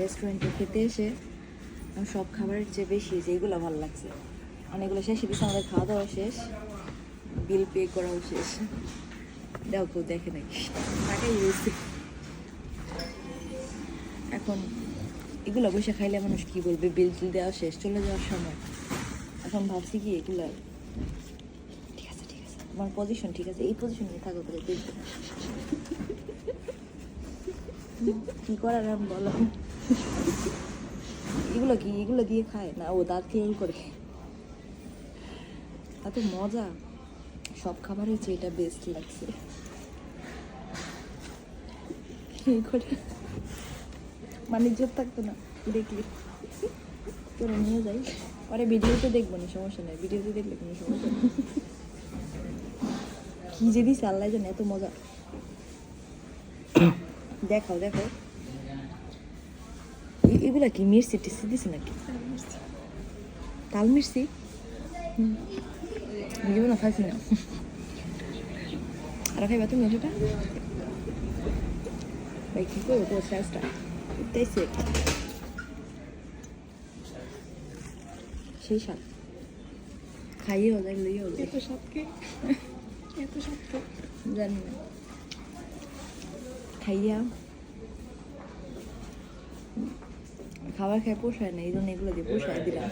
রেস্টুরেন্টে খেতে এসে সব খাবারের চেয়ে বেশি যেগুলো ভালো লাগছে। অনেকগুলো শেষে দিচ্ছে আমাদের খাওয়া দাওয়া শেষ বিল পে করাও শেষ। দেও কেউ দেখে নাকি এখন এগুলো বসে খাইলে মানুষ কি বলবে? বিল টিল দেওয়া শেষ, চলে যাওয়ার সময়। এখন ভাবছি কি এগুলো ঠিক আছে ঠিক আছে। আমার পজিশন ঠিক আছে, এই পজিশন নিয়ে থাকো তাহলে কি করার আমি বলো? এগুলো কি? এগুলো দিয়ে খায়? না, ও দাঁত খেয়াল করে। এত মজা। সব খাবারের চেয়ে এটা বেস্ট লাগছে। করে? বাণিজ্য থাকতো না, দেখলি। তোরা নিয়ে যাই। পরে ভিডিওতে দেখব না, সমস্যা নেই। ভিডিওতে দেখলে কোনো সমস্যা নেই। কি যে দিছে, আল্লাহ জানে, এত মজা। দেখাও দেখাও। এগুলা কি মির্চি টিসি দিছে নাকি? তাল মির্চি বুঝব না খাইছি না। আর খাইবা তুমি সেটা ভাই কি করব তোর সাইজটা? উঠতেছে। সেই স্বাদ। খাইয়েও যাই লইয়েও যাই এত সাতকে এত সাতকে জানি না। খাইয়া খাবার খেয়ে পোষায় না এই জন্য এগুলো দিয়ে পোষায় দিলাম।